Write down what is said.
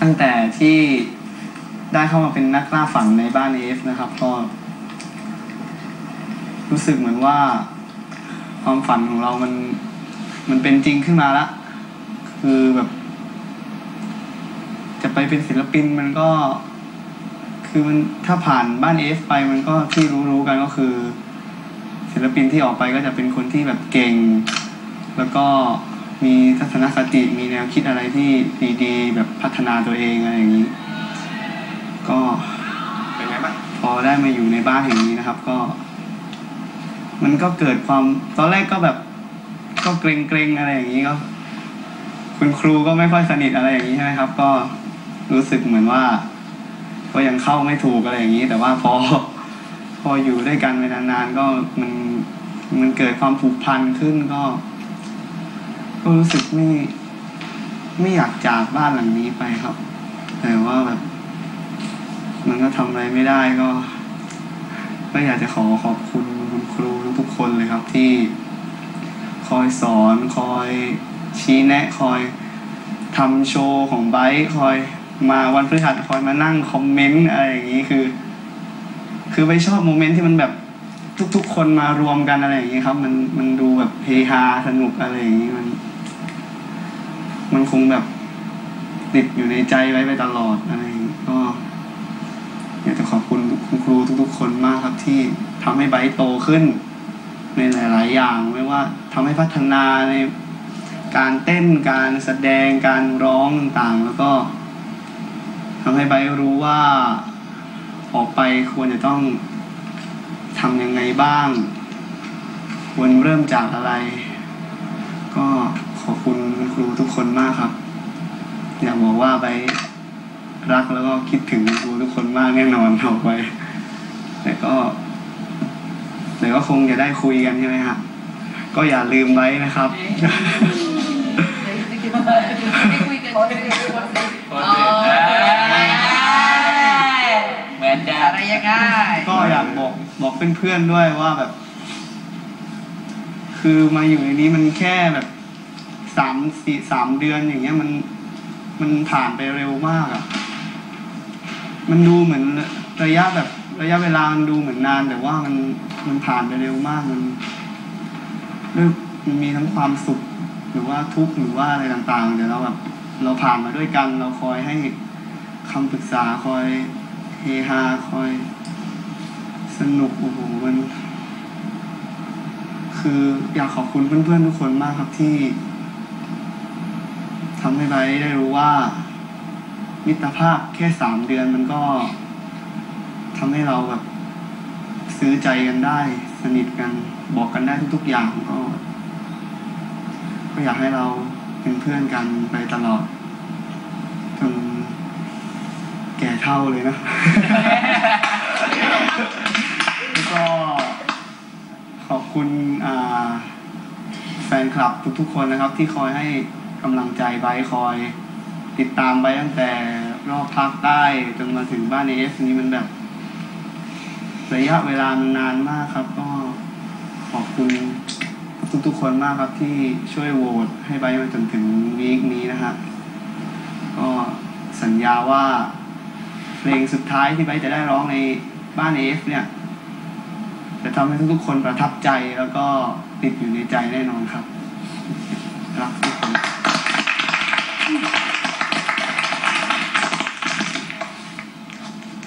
ตั้งแต่ที่ได้เข้ามาเป็นนักล่าฝันในบ้านเอฟนะครับ ก็ รู้สึกเหมือนว่า ความฝันของเรามัน มันเป็นจริงขึ้นมาละคือแบบ จะไปเป็นศิลปินมันก็ คือมันถ้าผ่านบ้านเอฟไปมันก็ที่รู้ๆกันก็คือ ศิลปินที่ออกไปก็จะเป็นคนที่แบบเก่ง แล้วก็ มีทัศนคติมีแนวคิดอะไรที่ดีๆ แบบพัฒนาตัวเองอะไรอย่างนี้ ก็เป็นไงบ้างพอได้มาอยู่ในบ้านแห่งนี้นะครับ ก็ มันก็เกิดความตอนแรกก็แบบ ก็เกรงๆอะไรอย่างนี้ก็ คุณครูก็ไม่ค่อยสนิทอะไรอย่างนี้ใช่ไหมครับ ก็รู้สึกเหมือนว่า ก็ยังเข้าไม่ถูกอะไรอย่างนี้ แต่ว่าพอ พออยู่ด้วยกันไปนานๆก็มันมันเกิดความผูกพันขึ้นก็ ก็รู้สึกไม่ไม่อยากจากบ้านหลังนี้ไปครับ แต่ว่าแบบ มันก็ทำอะไรไม่ได้ก็ก็อยากจะขอขอบคุณคุณครูทุกๆคนเลยครับที่ คอยสอนคอยชี้แนะ คอยทำโชว์ของไบค์คอยมาวันพฤหัสคอยมานั่งคอมเมนต์อะไรอย่างนี้คือ คือไปชอบโมเมนต์ที่มันแบบทุกๆ คนมารวมกันอะไรอย่างนี้ครับ มันมันดูแบบเฮฮาสนุกอะไรอย่างนี้มัน มันคงแบบ ติดอยู่ในใจไว้ไปตลอดอะไรก็อยากจะขอบคุณคุณครูทุกๆ คนมากครับที่ทำให้ไบร์โตขึ้น ในหลาย ๆ อย่างไม่ว่าทำให้พัฒนาในการเต้นการแสดงการร้องต่างๆ แล้วก็ทำให้ไบรู้ว่าออกไปควรจะต้องทำยังไงบ้าง ควรเริ่มจากอะไร ขอบคุณคุณครูทุกคนมากครับ อยากบอกว่าไบร์ทรักแล้วก็คิดถึงคุณครูทุกคนมากแน่นอนออกไปแต่ก็แต่ก็คงจะได้คุยกันใช่ไหมฮะก็อย่าลืมไว้นะครับไม่คุยกันไม่คุยกันโคตรเด็ดเหมือนจะอะไรยังไงก็อยากบอกบอกเพื่อนๆด้วยว่าแบบ คือมาอยู่ในนี้มันแค่แบบ สามสี่สามเดือนอย่างเงี้ยมันมันผ่านไปเร็วมากอะ่ะมันดูเหมือนระยะแบบระยะเวลามันดูเหมือนนาน แต่ว่ามันมันผ่านไปเร็วมากมันด้วยมันมีทั้งความสุข หรือว่าทุกข์หรือว่าอะไรต่างๆเดี๋ยวเราแบบเราผ่านมาด้วยกัน เราคอยให้คำปรึกษาคอยเฮฮาคอย สนุกโอ้โหมันคืออยากขอบคุณเพื่อนๆทุกคนมากครับที่ ทำให้ไบได้รู้ว่า มิตรภาพแค่สามเดือนมันก็ทำให้เราแบบซื้อใจกันได้ สนิทกันบอกกันได้ทุก ๆ อย่างก็ ก็อยากให้เราเป็นเพื่อนกันไปตลอดจนแก่เท่าเลยนะ แล้วก็ขอบคุณแฟนคลับทุกๆคนนะครับ ที่คอยให้ กำลังใจไบคอย ติดตามไปตั้งแต่รอบภาคใต้จนมาถึงบ้านเอฟนี้มันแบบระยะเวลามันนานมากครับ ก็ขอบคุณทุกๆคนมากครับที่ช่วยโหวตให้ไบมาจนถึงวีคนี้นะฮะก็สัญญาว่า เพลงสุดท้ายที่ไบจะได้ร้องในบ้านเอฟเนี่ยจะทำให้ทุกๆคนประทับใจแล้วก็ติดอยู่ในใจแน่นอนครับ